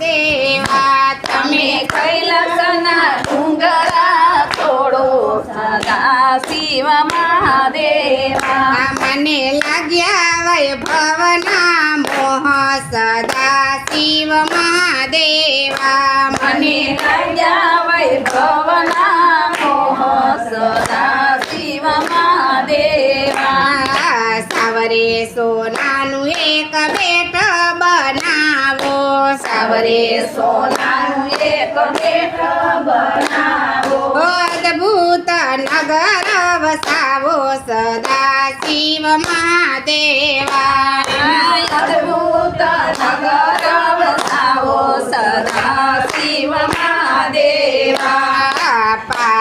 મહાદેવા તમે કૈલાસના ડુંગરા થોડો સદા શિવ મહાદેવા. મને લાગ્યા વૈભવના મોહ સદા શિવ મહાદેવા. મને લાગ્યા વૈભવના મોહ સદા શિવ મહાદેવા. સવરે સો સાવરે સોનાનું નગર વસાવો સદા શિવ મહાદેવા.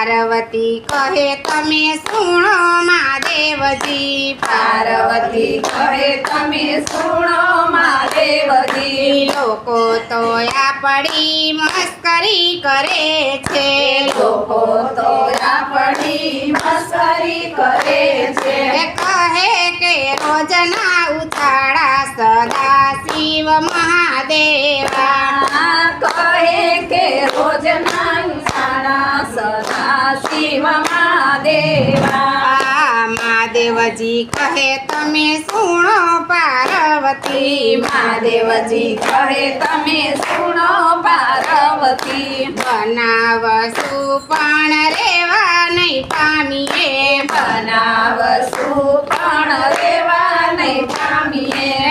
પાર્વતી કહે તમે સુણો મહાદેવજી પાર્વતી કહે તમે સુણો મહાદેવજી લોકો તો આપણી મસ્કરી કરે છે લોકો તો આપણી મસ્કરી કરે છે એ કહે કે રોજના ઉછાળા સદા શિવ મહાદેવા કહે કે રોજ નાના શિવ મહાદેવા. મહાદેવજી કહે તમે સુણો પાર્વતી મહાદેવજી કહે તમે સુણો પાર્વતી. બનાવ સુપણ રેવા નહીં પામીએ. બનાવ સુપણ રેવા નહીં પામીએ.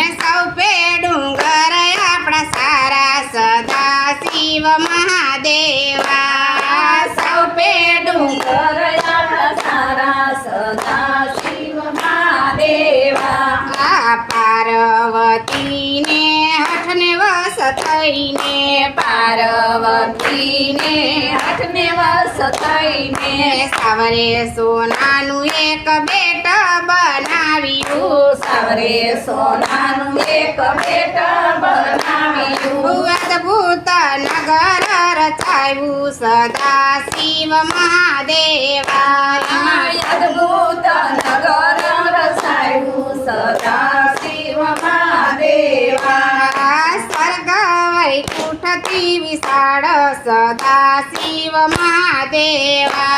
વસ થઈને પાર્વતીને, હાથને વસ થઈને સાવરે સોનાનું એક બેટ બનાવ્યું. સાવરે સોનાનું એક બેટ બનાવ્યું. અદ્ભુત નગર રચાયું. સદા શિવ મહાદેવા. અદ્ભુત વિશાળ સદા શિવ મહાદેવા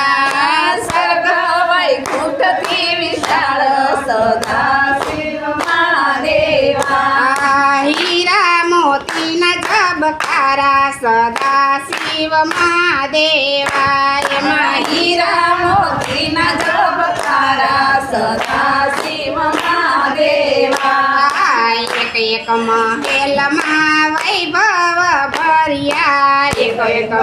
સર્ગ વૈકુંઠથી વિશાળ સદા શિવ મહાદેવા હીરા મોતીના ઝબકારા સદા શિવ મહાદેવા એમાં હીરા મોતીના ઝબકારા સદા આ એક એક મહેલમાં વૈભવ ભર્યા એક એક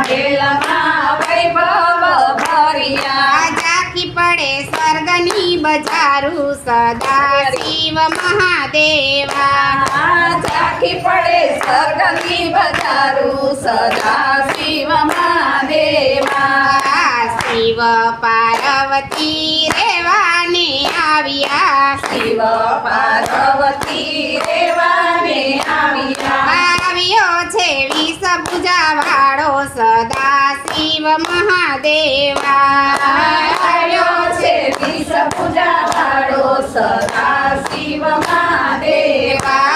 મહેલમાં વૈભવ ભર્યા આ ઝાંખી પડે સ્વર્ગની બજારું સદા શિવ મહાદેવા ઝાંખી પડે સ્વર્ગની બજારું સદા શિવ મહાદેવા આ શિવ પાર્વતી રેવાને આવ્યા શિવ પાર્વતી રેવાને આવ્યા. આવ્યો છે વિષ પૂજા વાળો સદા શિવ મહાદેવા. આવ્યો છે વિષ પૂજા વાળો સદા શિવ મહાદેવા.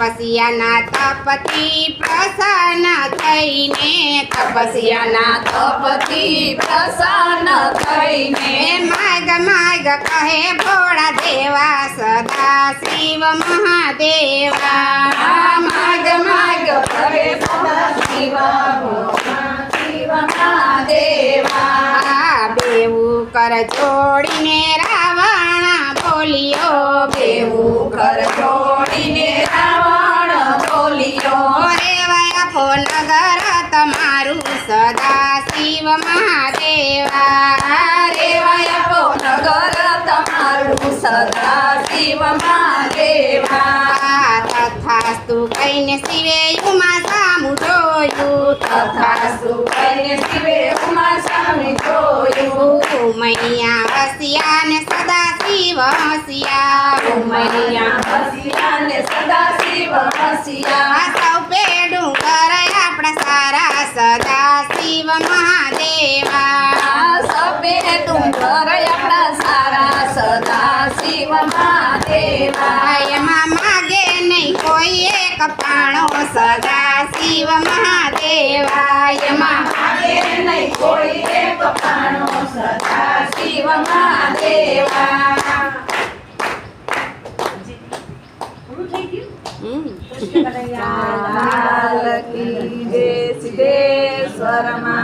તપસ્યાના તપથી પ્રસન્ન થઈને તપસ્યાના તપથી પ્રસન્ન થઈને માગ માગ કહે ભોળા દેવા સદા શિવ મહાદેવા માગ માગ કરે સદા શિવ શિવ મહાદેવા આ બેવું કર જોડીને રાવણ બોલ્યો બેવું કર જોડીને રાવણ બોલ્યો રેવાય આપો નગર તમારું સદા શિવ મહાદેવા રેવાય આપો નગર તમારું સદા શિવ મહાદેવા તથાસ્તુ કહીને શિવે ઉમા સામું જોયું તથા સુખને શિવે ઉમા સ્વામી જોયું મૈયા વસ્યા ને સદા શિવ હસિયા ઉમૈયા હસિયા ને સદા શિવ હસિયા સૌ પે મહાદેવા એમાં માગે નહીં કોઈ એક પાણો સદા શિવ મહાદેવાય એમાં માગે નહીં કોઈ એક પાણો સદા શિવ મહાદેવા હમ. લાલ કી જય સિદ્ધેશ્વર મહાદેવની